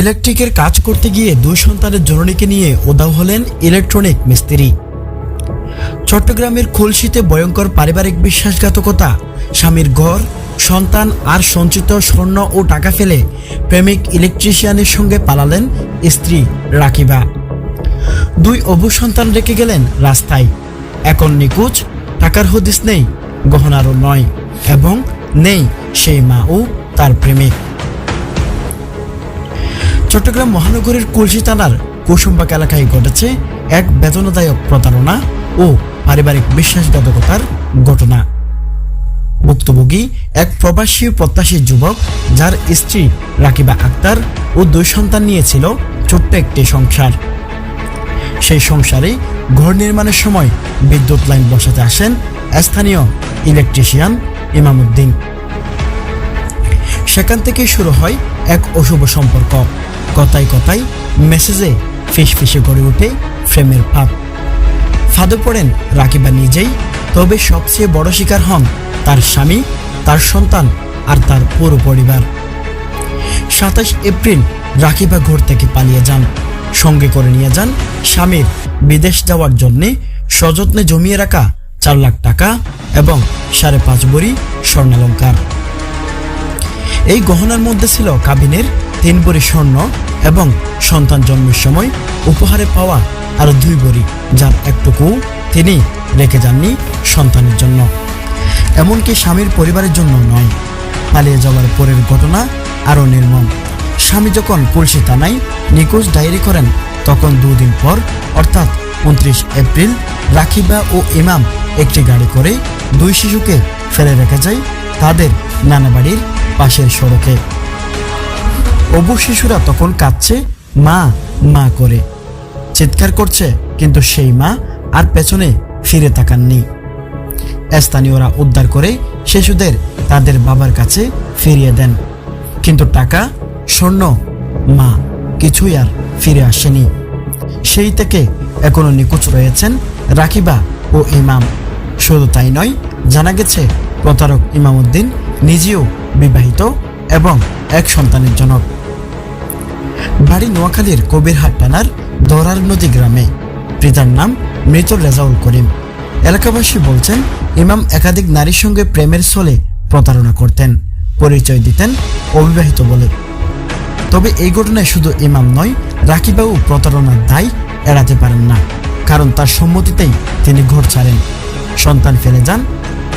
ইলেকট্রিকের কাজ করতে গিয়ে দুই সন্তানের জননীকে নিয়ে উদাও হলেন ইলেকট্রনিক মিস্ত্রি। চট্টগ্রামের খুলশিতে ভয়ঙ্কর পারিবারিক বিশ্বাসঘাতকতা, স্বামীর ঘর, সন্তান আর সঞ্চিত স্বর্ণ ও টাকা ফেলে প্রেমিক ইলেকট্রিশিয়ানের সঙ্গে পালালেন স্ত্রী রাকিবা। দুই অবু সন্তান রেখে গেলেন রাস্তায়। এখন নিকুচ টাকার হদিস নেই, গহনারও নয় এবং নেই সেই মা ও তার প্রেমিক। চট্টগ্রাম মহানগরীর কুলসি থানার কুসুম্বাক এলাকায় ঘটেছে এক বেদনাদায়ক প্রতারণা ও পারিবারিক বিশ্বাসঘাতকতার ঘটনা। ভুক্তভোগী এক প্রবাসী প্রত্যাশী যুবক যার স্ত্রী রাকিবা আক্তার ও দুই সন্তান নিয়েছিল ছোট্ট একটি সংসার। সেই সংসারে ঘর নির্মাণের সময় বিদ্যুৎ লাইন বসাতে আসেন স্থানীয় ইলেকট্রিশিয়ান ইমামুদ্দিন সেখান থেকে শুরু হয় এক অশুভ সম্পর্ক। কথায় কথায় মেসেজে ফিস ফিসে গড়ে ওঠে ফ্রেমের ফাঁদ ফাঁদে পড়েন রাকিবা নিজেই, তবে সবচেয়ে বড় শিকার হন তার স্বামী, তার সন্তান আর তার পুরো পরিবার। সাতাশ এপ্রিল রাকিবা ঘর থেকে পালিয়ে যান। সঙ্গে করে নিয়ে যান স্বামীর বিদেশ যাওয়ার জন্যে সযত্নে জমিয়ে রাখা চার লাখ টাকা এবং সাড়ে পাঁচ ভরি স্বর্ণালঙ্কার। এই গহনার মধ্যে ছিল কাবিনের তিন ভরি স্বর্ণ এবং সন্তান জন্মের সময় উপহারে পাওয়া আরও দুই ভরি যার একটুকু তিনি রেখে যাননি সন্তানের জন্য। এমনকি স্বামীর পরিবারের জন্য নয়। পালিয়ে যাওয়ার পরের ঘটনা আরও নির্মম। স্বামী যখন কলসি থানায় নিখোঁজ ডায়েরি করেন, তখন দুদিন পর, অর্থাৎ উনত্রিশ এপ্রিল, রাখিবা ও ইমাম একটি গাড়ি করে দুই শিশুকে ফেলে রেখে যায় তাদের নানা বাড়ির পাশের সড়কে। অবু শিশুরা তখন কাঁদছে, মা মা করে। চিৎকার করছে, কিন্তু সেই মা আর পেছনে ফিরে তাকাননি। স্থানীয়রা উদ্ধার করে শিশুদের তাদের বাবার কাছে ফিরিয়ে দেন। কিন্তু টাকা, স্বর্ণ, মা কিছুই আর ফিরে আসেনি। সেই থেকে এখনও নিখোঁজ রয়েছেন রাকিবা ও ইমাম। শুধু তাই নয়, জানা গেছে প্রতারক ইমামউদ্দিন নিজেও বিবাহিত এবং এক সন্তানের জনক। বাড়ি নোয়াখালীর কবিরহাট থানার দরার নদী গ্রামে। পিতার নাম মৃত রেজাউল করিম। এলাকাবাসী বলছেন, ইমাম একাধিক নারীর সঙ্গে প্রেমের ছলে প্রতারণা করতেন, পরিচয় দিতেন অবিবাহিত বলে। তবে এই ঘটনায় শুধু ইমাম নয়, রাকিবাবু প্রতারণার দায় এড়াতে পারেন না, কারণ তার সম্মতিতেই তিনি ঘর ছাড়েন। সন্তান ফেলে যান,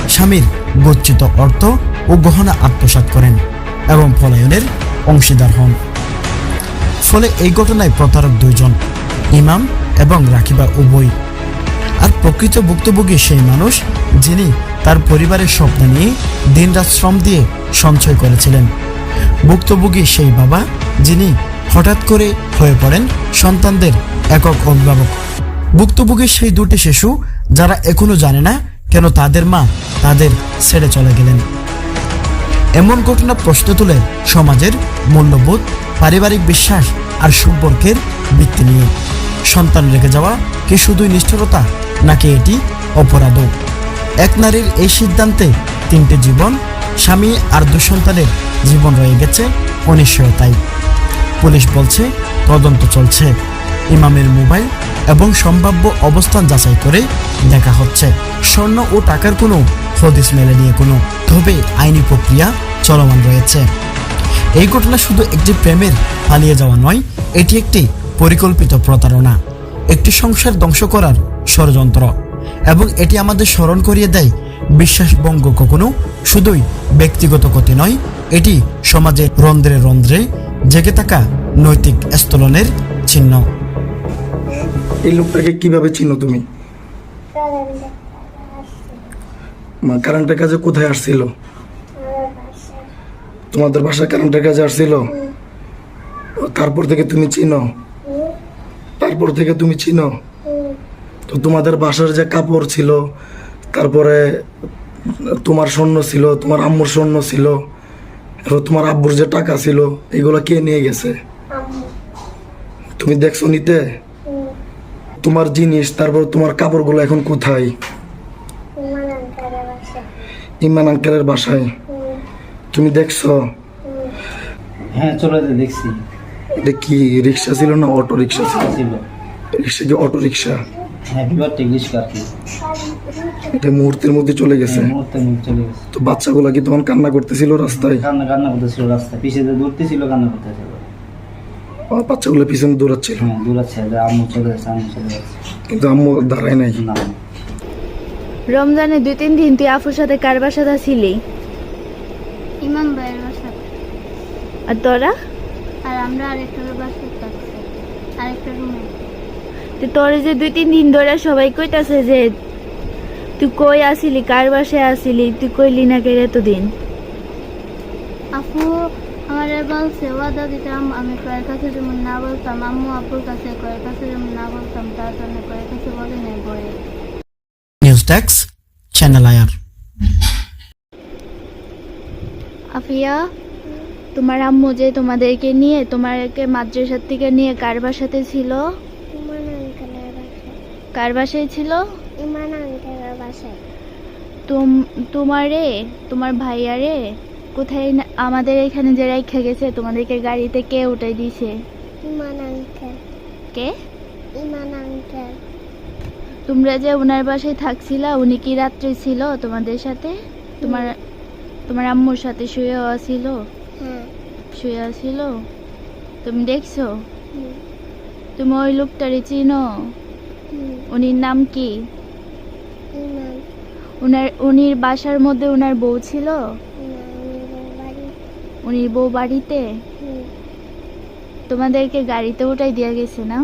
স্বামীর গচ্ছিত অর্থ ও গহনা আত্মসাৎ করেন এবং পলায়নের অংশীদার হন। ফলে এই ঘটনায় প্রতারক দুইজন, ইমাম এবং রাখিবা উভয়। আর প্রকৃত ভুক্তভোগী সেই মানুষ, যিনি তার পরিবারের স্বপ্ন নিয়ে দিনরাত শ্রম দিয়ে সঞ্চয় করেছিলেন। ভুক্তভোগী সেই বাবা, যিনি হঠাৎ করে হয়ে পড়েন সন্তানদের একক অভিভাবক। ভুক্তভোগী সেই দুটি শিশু, যারা এখনও জানে না কেন তাদের মা তাদের ছেড়ে চলে গেলেন। এমন ঘটনা প্রশ্ন তুলে সমাজের মূল্যবোধ পারিবারিক বিশ্বাস আর সম্পর্কের ভিত্তি নিয়ে। সন্তান রেখে যাওয়া কি শুধুই নিষ্ঠুরতা, নাকি এটি অপরাধও? এক নারীর এই সিদ্ধান্তে তিনটে জীবন, স্বামী আর দু সন্তানের জীবন রয়ে গেছে অনিশ্চয়তায়। পুলিশ বলছে, তদন্ত চলছে। ইমামের মোবাইল এবং সম্ভাব্য অবস্থান যাচাই করে দেখা হচ্ছে। স্বর্ণ ও টাকার কোনো হদিস মেলে নিয়ে কোনো তবে আইনি প্রক্রিয়া চলমান রয়েছে। এই ঘটনা শুধু একটি প্রেমের পালিয়ে যাওয়া নয় এটি একটি পরিকল্পিত প্রতারণা একটি সংসার ধ্বংস করার ষড়যন্ত্র এবং এটি আমাদের স্মরণ করিয়ে দেয় বিশ্বাসভঙ্গ কখনো শুধুই ব্যক্তিগত ক্ষতি নয় এটি সমাজের রন্ধ্রে রন্ধ্রে জেগে থাকা নৈতিক স্থলনের চিহ্ন। এই লোকটাকে কীভাবে চিনো তুমি? মা কারেন্টের কাজে কোথায় আসছিল? তোমাদের বাসায় কারেন্টের কাজে আসছিল তারপর থেকে তুমি চিনো। তারপর থেকে তুমি চিনো। তো তোমাদের বাসার যে কাপড় ছিল তারপরে তোমার স্বর্ণ ছিল তোমার আম্মুর স্বর্ণ ছিল এবার তোমার আব্বুর যে টাকা ছিল এগুলো কে নিয়ে গেছে? তুমি দেখছ নিতে? তোমার জিনিস তারপর তোমার কাপড়গুলো এখন কোথায়? ইমান আঙ্কেলের বাসায়। তুমি দেখছ? হ্যাঁ চলে যে দেখছি। এটা কি রিক্সা ছিল না অটো রিক্সা ছিল? ছিল। রিক্সা কি অটো রিক্সা? হ্যাঁ আর কি? এটা মুহূর্তের মধ্যে চলে গেছে। মুহূর্তে মুখ চলে গেছে। তো বাচ্চাগুলা কি তখন কান্না করতেছিল রাস্তায়? কান্না কান্না করতেছিল রাস্তা পিছিয়ে যে দৌড়তেছিল কান্না করতেছিল। বাচ্চাগুলো পিছনে দৌড়াচ্ছিল? হ্যাঁ দৌড়াচ্ছে। যে আম্মু চলে যাচ্ছে আম্মু চলে যাচ্ছে। কিন্তু আম্মু দাঁড়ায় নাই। না। রমজানে দুই তিন দিন তুই আফুর সাথে কার বাসাতে ছিলি। ইমাম ভাইয়ের বাসা। আর তোরা? আর আমরা আরেকটা থাকছি আরেকটা রুমে। তো তোর যে দুই তিন দিন ধরে সবাই কইতাছে যে তুই কই আসিলি? কার বাসায় আসিলি? তুই কইলি না কে এতদিন? আপু আমার বলছে ওয়াদা দিতাম আমি কয়ের কাছে যেমন না বলতাম আম্মু আপুর কাছে কয়ের কাছে যেমন না বলতাম তার জন্য কয়ের কাছে বলে নাই বয়ে। নিউজ ডেস্ক চ্যানেল আয়ার আফিয়া তোমার আম্মু যে তোমাদেরকে নিয়ে তোমারকে মাদ্রাসার থেকে নিয়ে কার বাসাতে ছিল? কার বাসায় ছিল? তোমারে তোমার ভাইয়ারে? কোথায় আমাদের এখানে যে রেখে গেছে তোমাদেরকে গাড়িতে কে উঠাই দিছে? কে? তোমরা যে ওনার বাসায় থাকছিলা উনি কি রাত্রে ছিল তোমাদের সাথে? তোমার তোমার আম্মুর সাথে শুয়ে ছিল? শুয়ে ছিল? তুমি দেখছ? তুমি ওই লোকটারে চিনো? উনির নাম কি? উনার উনির বাসার মধ্যে উনার বউ ছিল? উনির বউ বাড়িতে? তোমাদেরকে গাড়িতে উঠাই দিয়ে গেছে না?